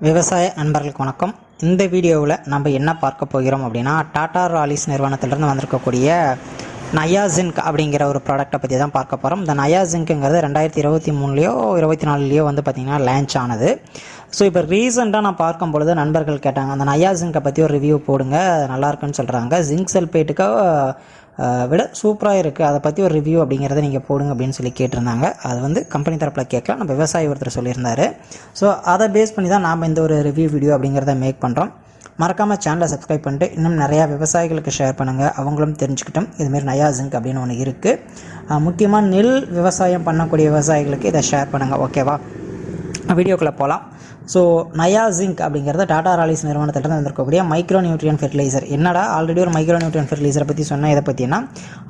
விவசாய அன்பர்களுக்கு வணக்கம். இந்த வீடியோவில் நம்ம என்ன பார்க்க போகிறோம் அப்படின்னா டாடா ராலிஸ் நிறுவனத்திலிருந்து வந்திருக்கக்கூடிய நயாசின்க் அப்படிங்கிற ஒரு ப்ராடக்ட்டை பற்றி தான் பார்க்க போகிறோம் இந்த நயாசிங்க்குங்கிறது ரெண்டாயிரத்தி இருபத்தி மூணுலேயோ இருபத்தி நாலுலேயோ வந்து பார்த்திங்கன்னா லான்ச் ஆனது. ஸோ இப்போ ரீசெண்டாக நான் பார்க்கும் பொழுது நண்பர்கள் கேட்டாங்க அந்த நயாசிங்கை பற்றி ஒரு ரிவ்யூ போடுங்க நல்லா இருக்குன்னு சொல்கிறாங்க ஜிங்க் சல்பேட்டுக்கு விட சூப்பராக இருக்குது அதை பற்றி ஒரு ரிவ்யூ அப்படிங்கிறத நீங்கள் போடுங்க அப்படின்னு சொல்லி கேட்டிருந்தாங்க. அது வந்து கம்பெனி தரப்பில் கேட்கலாம். நம்ம விவசாயி ஒருத்தர் சொல்லியிருந்தார். ஸோ அதை பேஸ் பண்ணி தான் நாம் இந்த ஒரு ரிவ்யூ வீடியோ அப்படிங்கிறத மேக் பண்ணுறோம் மறக்காமல் சேனலை சப்ஸ்கிரைப் பண்ணிட்டு இன்னும் நிறையா விவசாயிகளுக்கு ஷேர் பண்ணுங்கள் அவங்களும் தெரிஞ்சுக்கிட்டோம். இதுமாரி நயா ஜிங்க் அப்படின்னு ஒன்று இருக்குது முக்கியமாக நெல் விவசாயம் பண்ணக்கூடிய விவசாயிகளுக்கு இதை ஷேர் பண்ணுங்கள் ஓகேவா வீடியோக்குள்ளே போகலாம் ஸோ நயா ஜிங்க் அப்படிங்கிறது டாடா ராலிஸ் நிறுவனத்திலிருந்து வந்திருக்கக்கூடிய மைக்ரோ நியூட்ரியன் ஃபெர்டிலைசர் என்னடா ஆல்ரெடி ஒரு மைக்ரோ நியூட்ரியன் ஃபெர்டிலைசரை பற்றி சொன்னேன் இதை பற்றினா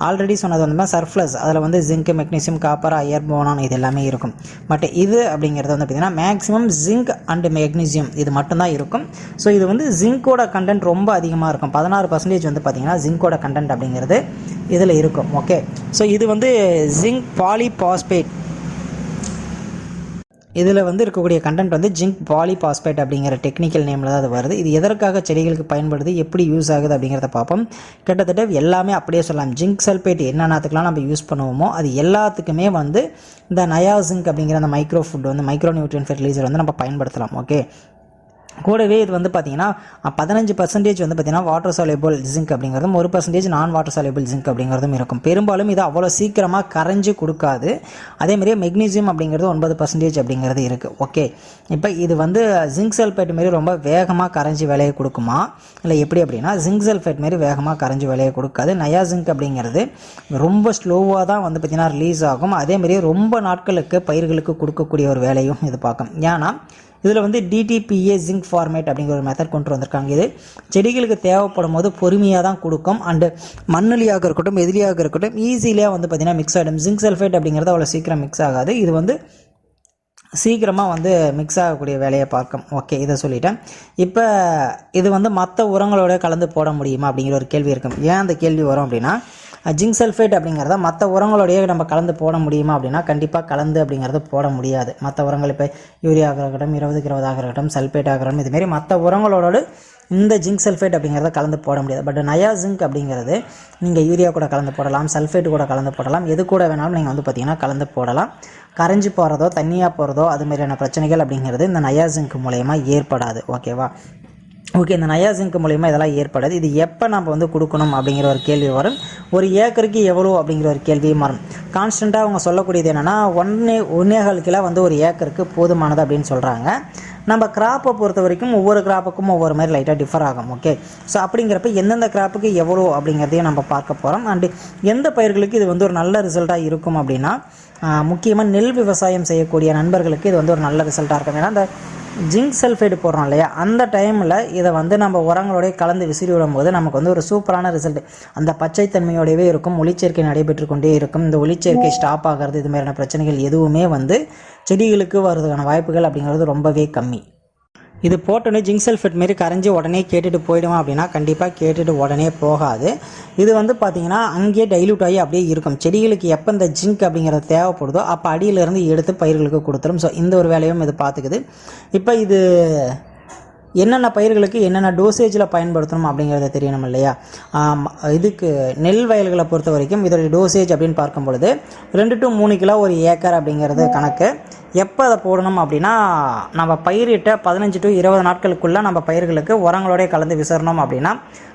ஆல்ரெடி சொன்னது வந்து சர்ஃப்ளஸ் அதில் வந்து ஜிங்க் மெக்னீசியம் காப்பர் அயர் போனான் இது எல்லாமே இருக்கும். பட் இது அப்படிங்கிறது வந்து பார்த்திங்கன்னா மேக்ஸிமம் ஜிங்க் அண்டு மெக்னீசியம் இது மட்டும்தான் இருக்கும். ஸோ இது வந்து ஜிங்கோட கண்டென்ட் ரொம்ப அதிகமாக இருக்கும். பதினாறு பர்சன்டேஜ் வந்து பார்த்திங்கன்னா ஜிங்கோட கண்டென்ட் அப்படிங்கிறது இதில் இருக்கும். ஓகே ஸோ இது வந்து ஜிங்க் பாலிபாஸ்பேட் இதில் வந்து இருக்கக்கூடிய கண்டென்ட் வந்து ஜிங்க் பாலிபாஸ்பேட் அப்படிங்கிற டெக்னிக்கல் நேமில் தான் அது வருது. இது எதற்காக செடிகளுக்கு பயன்படுது எப்படி யூஸ் ஆகுது அப்படிங்கிறத பார்ப்போம். கிட்டத்தட்ட எல்லாமே அப்படியே சொல்லலாம். ஜிங்க் சல்பேட் என்னென்னத்துக்கெலாம் நம்ம யூஸ் பண்ணுவோமோ அது எல்லாத்துக்குமே வந்து இந்த நயா ஜிங்க் அப்படிங்கிற அந்த மைக்ரோ ஃபுட் வந்து மைக்ரோ நியூட்ரியன் ஃபெர்டிலைசர் வந்து நம்ம பயன்படுத்தலாம். ஓகே கூடவே இது வந்து பார்த்தீங்கன்னா பதினஞ்சு பர்சன்டேஜ் வந்து பார்த்தீங்கன்னா வாட்டர் சாலியபிள் ஜிங்க் அப்படிங்கிறதும் ஒரு பர்சன்டேஜ் நான் வாட்டர் சாலியபிள் ஜிங்க் அப்படிங்கிறதும் இருக்கும். பெரும்பாலும் இது அவ்வளோ சீக்கிரமாக கரைஞ்சு கொடுக்காது. அதேமாதிரியே மெக்னீசியம் அப்படிங்கிறது ஒன்பது பர்சன்டேஜ் அப்படிங்கிறது இருக்குது ஓகே இப்போ இது வந்து ஜிங்க் சல்ஃபேட் மாரி ரொம்ப வேகமாக கரைஞ்சி விலையை கொடுக்குமா? இல்லை எப்படி அப்படின்னா ஜிங்க் சல்ஃபேட் மாரி வேகமாக கரைஞ்சி விலையை கொடுக்காது. நயா ஜிங்க் அப்படிங்கிறது ரொம்ப ஸ்லோவாக தான் வந்து பார்த்திங்கன்னா ரிலீஸ் ஆகும். அதேமாதிரி ரொம்ப நாட்களுக்கு பயிர்களுக்கு கொடுக்கக்கூடிய ஒரு வேலையும் இது பார்க்கும். ஏன்னா இதில் வந்து டிடிபிஏ ஜிங்க் ஃபார்மேட் அப்படிங்கிற ஒரு மெத்தட் கொண்டு வந்திருக்காங்க. இது செடிகளுக்கு தேவைப்படும் போது பொறுமையாக தான் கொடுக்கும். அண்டு மண்ணுலியாக இருக்கட்டும் எதிரியாக இருக்கட்டும் ஈஸியாக வந்து பார்த்திங்கன்னா மிக்ஸ் ஆகிடும். ஜிங்க் சல்ஃபேட் அப்படிங்கிறது அவ்வளோ சீக்கிரம் மிக்ஸ் ஆகாது. இது வந்து சீக்கிரமாக வந்து மிக்ஸ் ஆகக்கூடிய வேலையை பார்க்கும். ஓகே இதை சொல்லிட்டேன். இப்போ இது வந்து மற்ற உரங்களோட கலந்து போட முடியுமா அப்படிங்கிற ஒரு கேள்வி இருக்கும். ஏன் அந்த கேள்வி வரும் அப்படின்னா ஜிங்க் சல்ஃபேட் அப்படிங்கிறத மற்ற உரங்களோடய நம்ம கலந்து போட முடியுமா அப்படின்னா கண்டிப்பாக கலந்து அப்படிங்கிறது போட முடியாது. மற்ற உரங்கள் இப்போ யூரியாக இருக்கட்டும் இருபதுக்கு இருபதாக இருக்கட்டும் சல்ஃபேட் ஆகட்டும் இதுமாரி மற்ற உரங்களோட இந்த ஜிங்க் சல்ஃபேட் அப்படிங்கிறத கலந்து போட முடியாது. பட் நயா ஜிங்க் அப்படிங்கிறது நீங்கள் யூரியா கூட கலந்து போடலாம் சல்ஃபேட் கூட கலந்து போடலாம் எது கூட வேணாலும் நீங்கள் வந்து பார்த்தீங்கன்னா கலந்து போடலாம். கரைஞ்சி போகிறதோ தண்ணியாக போகிறதோ அது மாதிரியான பிரச்சனைகள் அப்படிங்கிறது இந்த நயா ஜிங்க் மூலயமா ஏற்படாது. ஓகேவா ஓகே இந்த நயா ஜிங்க் மூலயமா இதெல்லாம் ஏற்படாது. இது எப்போ நம்ம வந்து கொடுக்கணும் அப்படிங்கிற ஒரு கேள்வி வரும். ஒரு ஏக்கருக்கு எவ்வளோ அப்படிங்கிற ஒரு கேள்வியும் வரும். கான்ஸ்டண்ட்டாக அவங்க சொல்லக்கூடியது என்னென்னா ஒன்னே ஒன்னேகால் கிலோ வந்து ஒரு ஏக்கருக்கு போதுமானது அப்படின்னு சொல்கிறாங்க நம்ம கிராப்பை பொறுத்த வரைக்கும் ஒவ்வொரு கிராப்புக்கும் ஒவ்வொரு மாதிரி லைட்டாக டிஃபர் ஆகும் ஓகே ஸோ அப்படிங்கிறப்ப எந்தெந்த கிராப்புக்கு எவ்வளோ அப்படிங்கிறதையும் நம்ம பார்க்க போகிறோம் அண்டு எந்த பயிர்களுக்கு இது வந்து ஒரு நல்ல ரிசல்ட்டாக இருக்கும் அப்படின்னா முக்கியமாக நெல் விவசாயம் செய்யக்கூடிய நண்பர்களுக்கு இது வந்து ஒரு நல்ல ரிசல்ட்டாக இருக்கும். ஏன்னா அந்த ஜிங்க் சல்ஃபைடு போடுறோம் இல்லையா? அந்த டைமில் இதை வந்து நம்ம உரங்களோடய கலந்து விசிறி விடும்போது நமக்கு வந்து ஒரு சூப்பரான ரிசல்ட். அந்த பச்சைத்தன்மையோடவே இருக்கும் ஒளிச்சேர்க்கை நடைபெற்று கொண்டே இருக்கும். இந்த ஒளிச்சேர்க்கை ஸ்டாப் ஆகிறது இது மாதிரியான பிரச்சனைகள் எதுவுமே வந்து செடிகளுக்கு வர்றதுக்கான வாய்ப்புகள் அப்படிங்கிறது ரொம்பவே கம்மி. இது போட்டோன்னே ஜிங்க் சல்ஃபேட் மாரி கரைஞ்சி உடனே கேட்டுட்டு போயிடுவோம் அப்படின்னா கண்டிப்பாக கேட்டுட்டு உடனே போகாது. இது வந்து பார்த்திங்கன்னா அங்கேயே டைல்யூட் ஆகி அப்படியே இருக்கும். செடிகளுக்கு எப்போ இந்த ஜிங்க் அப்படிங்கிறது தேவைப்படுதோ அப்போ அடியிலேருந்து எடுத்து பயிர்களுக்கு கொடுத்துரும். ஸோ இந்த ஒரு வேலையும் இது பார்த்துக்குது இப்போ இது என்னென்ன பயிர்களுக்கு என்னென்ன டோசேஜில் பயன்படுத்தணும் அப்படிங்கிறத தெரியணும் இல்லையா? இதுக்கு நெல் வயல்களை பொறுத்த வரைக்கும் இதோடைய டோசேஜ் அப்படின்னு பார்க்கும் பொழுது ரெண்டு டு மூணு கிலோ ஒரு ஏக்கர் அப்படிங்கிறது கணக்கு. எப்போ அதை போடணும் அப்படின்னா நம்ம பயிரிட்ட பதினஞ்சு டு இருபது நாட்களுக்குள்ளே நம்ம பயிர்களுக்கு உரங்களோடய கலந்து விசறணும் அப்படின்னா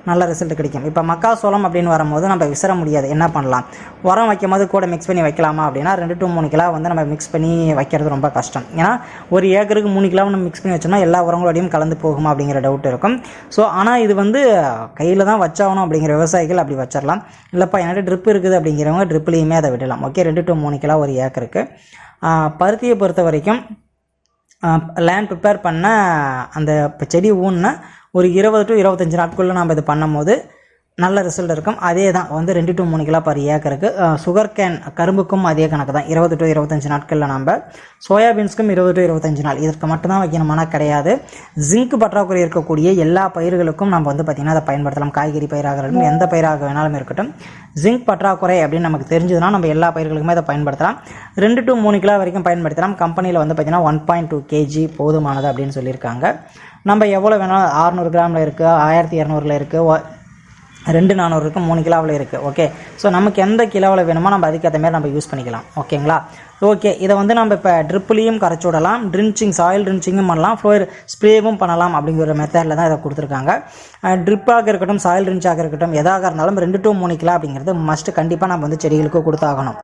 நல்ல ரிசல்ட் கிடைக்கும். இப்போ மக்காசோளம் அப்படின்னு வரும்போது நம்ம விசிற முடியாது. என்ன பண்ணலாம்? உரம் வைக்கும் போது கூட மிக்ஸ் பண்ணி வைக்கலாமா அப்படின்னா ரெண்டு டு மூணு கிலோ வந்து நம்ம மிக்ஸ் பண்ணி வைக்கிறது ரொம்ப கஷ்டம். ஏன்னா ஒரு ஏக்கருக்கு மூணு கிலோ நம்ம மிக்ஸ் பண்ணி வச்சோம்னா எல்லா உரங்களோடையும் கலந்து போகுமா அப்படிங்கிற டவுட் இருக்கும். ஸோ ஆனால் இது வந்து கையில் தான் வச்சாகணும் அப்படிங்கிற விவசாயிகள் அப்படி வச்சிடலாம் இல்லைப்பா என்கிட்ட ட்ரிப் இருக்குது அப்படிங்கிறவங்க ட்ரிப்லேயுமே அதை விடலாம். ஓகே ரெண்டு டு மூணு கிலோ ஒரு ஏக்கருக்கு. பருத்தியை பொறுத்த வரைக்கும் லேண்ட் ப்ரிப்பேர் பண்ண அந்த செடி ஊன்னா ஒரு இருபது டு இருபத்தஞ்சி நாட்குள்ளே நம்ம இது பண்ணும்போது நல்ல ரிசல்ட் இருக்கும். அதே தான் வந்து ரெண்டு டு மூணு கிலோ பர் ஏக்கருக்கு சுகர் கேன் கரும்புக்கும் அதே கணக்கு தான். இருபது டு இருபத்தஞ்சு நாட்களில் நம்ம சோயாபீன்ஸ்க்கும் இருபது டு இருபத்தஞ்சு நாள். இதற்கு மட்டும்தான் வைக்கணுமானா கிடையாது. ஜிங்க் பற்றாக்குறை இருக்கக்கூடிய எல்லா பயிர்களுக்கும் நம்ம வந்து பார்த்திங்கன்னா அதை பயன்படுத்தலாம். காய்கறி பயிராக இருக்கட்டும் எந்த பயிராக வேணாலும் இருக்கட்டும். ஜிங்க் பற்றாக்குறை அப்படின்னு நமக்கு தெரிஞ்சதுன்னா நம்ம எல்லா பயிர்களுக்குமே அதை பயன்படுத்தலாம். ரெண்டு டு மூணு கிலோ வரைக்கும் பயன்படுத்தலாம். கம்பெனியில் வந்து பார்த்திங்கன்னா ஒன் பாயிண்ட் டூ கேஜி போதுமானது அப்படின்னு சொல்லியிருக்காங்க. நம்ம எவ்வளோ வேணாலும் ஆறுநூறு கிராமில் இருக்குது ஆயிரத்தி இரநூறுல இருக்குது ரெண்டு நானூறு இருக்குது மூணு கிலோவில் இருக்குது ஓகே ஸோ நமக்கு எந்த கிலோவில் வேணுமோ நம்ம அதுக்கேற்ற மாதிரி நம்ம யூஸ் பண்ணிக்கலாம் ஓகேங்களா ஓகே இதை வந்து நம்ம இப்போ ட்ரிப்லேயும் கரைச்சி விடலாம் ட்ரின்ச்சிங் சாயில் ட்ரின்ச்சிங்கும் பண்ணலாம் ஃப்ளோர் ஸ்ப்ரேவும் பண்ணலாம் அப்படிங்கிற மெத்தடில் தான் இதை கொடுத்துருக்காங்க. ட்ரிப்பாக இருக்கட்டும் சாயில் ட்ரின்ச்சாக இருக்கட்டும் எதாக இருந்தாலும் ரெண்டு டு மூணு கிலோ அப்படிங்கிறது மஸ்ட்டு கண்டிப்பாக நம்ம வந்து செடிகளுக்கு கொடுத்தாகணும்.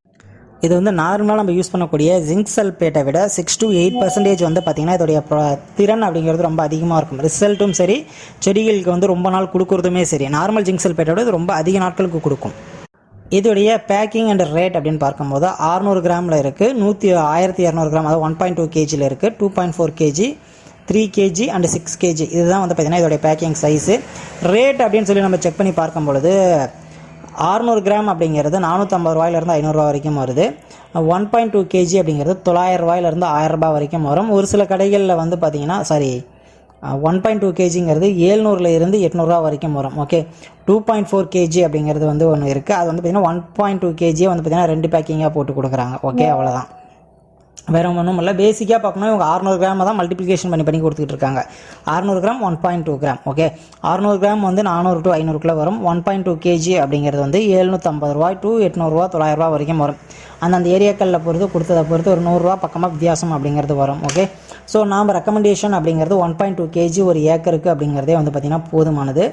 இது வந்து நார்மலாக நம்ம யூஸ் பண்ணக்கூடிய ஜிங்க் சல்பேட்டை விட சிக்ஸ் டு எயிட் பர்சன்டேஜ் வந்து பார்த்திங்கன்னா இதோடைய திறன் அப்படிங்கிறது ரொம்ப அதிகமாக இருக்கும். ரிசல்ட்டும் சரி செடிகளுக்கு வந்து ரொம்ப நாள் கொடுக்குறதுமே சரி. நார்மல் ஜிங்க் சல்பேட்டோட விட இது ரொம்ப அதிக நாட்களுக்கு கொடுக்கும். இதோடைய பேக்கிங் அண்ட் ரேட் அப்படின்னு பார்க்கும்போது 600 கிராமில் இருக்குது நூற்றி ஆயிரத்தி இரநூறு கிராம் அதாவது ஒன் பாயிண்ட் டூ கேஜியில் இருக்குது two point four KG three KG and six KG இதுதான் வந்து பார்த்திங்கன்னா இதோடைய பேக்கிங் சைஸு ரேட் அப்படின்னு சொல்லி நம்ம செக் பண்ணி பார்க்கும் 600 கிராம் அப்படிங்கிறது நானூற்றம்பது ரூபாயிலேருந்து ஐநூறுரூவா வரைக்கும் வருது. ஒன் பாயிண்ட் டூ கேஜி அப்படிங்கிறது தொள்ளாயிரம் ரூபாயிலேருந்து ஆயிரம் ரூபாய் வரைக்கும் வரும். ஒரு சில கடைகளில் வந்து பார்த்திங்கன்னா சாரி ஒன் பாயிண்ட் டூ கேஜிங்கிறது ஏழ்நூறுல இருந்து எட்நூறுரூவா வரைக்கும் வரும். Okay two point four KG அப்படிங்கிறது வந்து ஒன்று இருக்குது அது வந்து பார்த்திங்கன்னா ஒன் பாயிண்ட் டூ கேஜியே வந்து பார்த்திங்கன்னா ரெண்டு பேக்கிங்காக போட்டு கொடுக்குறாங்க. ஓகே அவ்வளோதான் வேறு ஒன்றும் இல்லை. பேசிக்காக பார்க்கணும் இவங்க 600 கிராம் தான் மல்டிப்ளிகேஷன் பண்ணி பண்ணி கொடுத்துட்டு இருக்காங்க. 600 gram one point two gram okay 600 gram வந்து நானூறு டு ஐநூறுக்குள்ளே வரும். ஒன் பாயிண்ட் டூ கேஜி அப்படிங்கிறது வந்து எழுநூற்றம்பது ரூபாய் டு எட்நூறுரூவா தொள்ளாயிரரூவா வரைக்கும் வரும். அந்தந்த ஏரியாக்களில் பொறுத்து கொடுத்ததை பொறுத்து ஒரு நூறுரூவா பக்கமாக வித்தியாசம் அப்படிங்கிறது வரும் ஓகே ஸோ நாம் ரெக்கமெண்டேஷன் அப்படிங்கிறது ஒன் பாயிண்ட் டூ கேஜி ஒரு ஏக்கருக்கு அப்படிங்கிறதே வந்து பார்த்திங்கன்னா போதுமானது.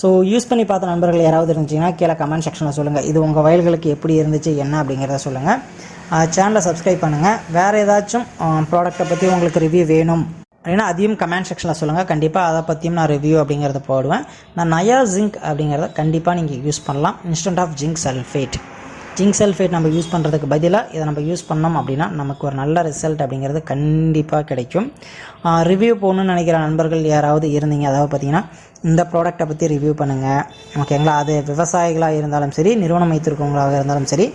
ஸோ யூஸ் பண்ணி பார்த்த நண்பர்கள் யாராவது இருந்துச்சுன்னா கீழே கமெண்ட் செக்ஷனில் சொல்லுங்கள் இது உங்கள் வயல்களுக்கு எப்படி இருந்துச்சு என்ன அப்படிங்கிறத சொல்லுங்கள் சேனலை சப்ஸ்கிரைப் பண்ணுங்கள் வேறு ஏதாச்சும் ப்ராடக்ட்டை பற்றி உங்களுக்கு ரிவ்யூ வேணும் அப்படின்னா அதையும் கமெண்ட் செக்ஷனில் சொல்லுங்கள் கண்டிப்பாக அதை பற்றியும் நான் ரிவ்யூ அப்படிங்கிறத போடுவேன். நான் நயா ஜிங்க் அப்படிங்கிறத கண்டிப்பாக நீங்கள் யூஸ் பண்ணலாம். Instant of zinc sulphate zinc sulphate நம்ம யூஸ் பண்ணுறதுக்கு பதிலாக இதை நம்ம யூஸ் பண்ணோம் அப்படின்னா நமக்கு ஒரு நல்ல ரிசல்ட் அப்படிங்கிறது கண்டிப்பாக கிடைக்கும். ரிவ்யூ போகணுன்னு நினைக்கிற நண்பர்கள் யாராவது இருந்தீங்க? அதாவது பார்த்தீங்கன்னா இந்த ப்ராடக்ட்டை பற்றி ரிவ்யூ பண்ணுங்கள் ஓகேங்களா அது விவசாயிகளாக இருந்தாலும் சரி நிறுவனம் வைத்திருக்கவங்களாக இருந்தாலும் சரி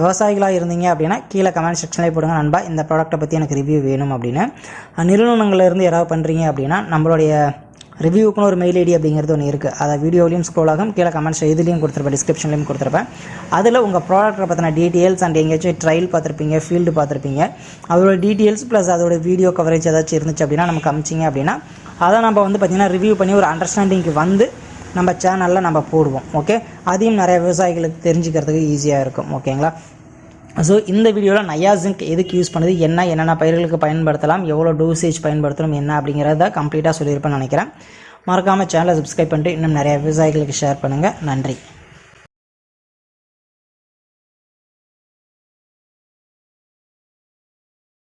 விவசாயிகளாக இருந்தீங்க அப்படின்னா கீழே கமெண்ட் செக்ஷன்லேயே போடுங்க. நண்பா இந்த ப்ராடக்ட்டை பற்றி எனக்கு ரிவ்யூ வேணும் அப்படின்னு. நிறுவனங்கள்லேருந்து யாராவது பண்ணுறீங்க அப்படின்னா நம்மளுடைய ரிவ்யூக்குன்னு ஒரு மெயில் ஐடி அப்படிங்கிறது ஒன்று இருக்குது அதை வீடியோலையும் ஸ்க்ரோல் ஆகும் கீழே கமெண்ட்ஸ் இதுலேயும் கொடுத்துருப்பேன் டிஸ்கிரிப்ஷன்லையும் கொடுத்துருப்பேன். அதில் உங்கள் ப்ராடக்ட்டை பற்றின டீட்டெயில்ஸ் அண்ட் எங்கேயாச்சும் ட்ரையல் பார்த்துருப்பீங்க ஃபீல்டு பார்த்துருப்பீங்க அதோட டீட்டெயில்ஸ் ப்ளஸ் அதோட வீடியோ கவரேஜ் ஏதாச்சும் இருந்துச்சு அப்படின்னா நமக்கு அமிச்சிங்க அப்படின்னா அதை நம்ம வந்து பார்த்திங்கன்னா ரிவ்யூ பண்ணி ஒரு அண்டர்ஸ்டாண்டிங்க்கு வந்து நம்ம சேனலில் நம்ம போடுவோம். ஓகே அதையும் நிறைய விவசாயிகளுக்கு தெரிஞ்சுக்கிறதுக்கு ஈஸியாக இருக்கும். ஓகேங்களா ஸோ இந்த வீடியோவில் நயா ஜிங்க் எதுக்கு யூஸ் பண்ணுது? என்ன என்னென்ன பயிர்களுக்கு பயன்படுத்தலாம்? எவ்வளோ டோசேஜ் பயன்படுத்தணும்? என்ன அப்படிங்கிறத கம்ப்ளீட்டாக சொல்லியிருப்பேன்னு நினைக்கிறேன். மறக்காமல் சேனலை சப்ஸ்கிரைப் பண்ணிட்டு இன்னும் நிறைய விவசாயிகளுக்கு ஷேர் பண்ணுங்கள் நன்றி.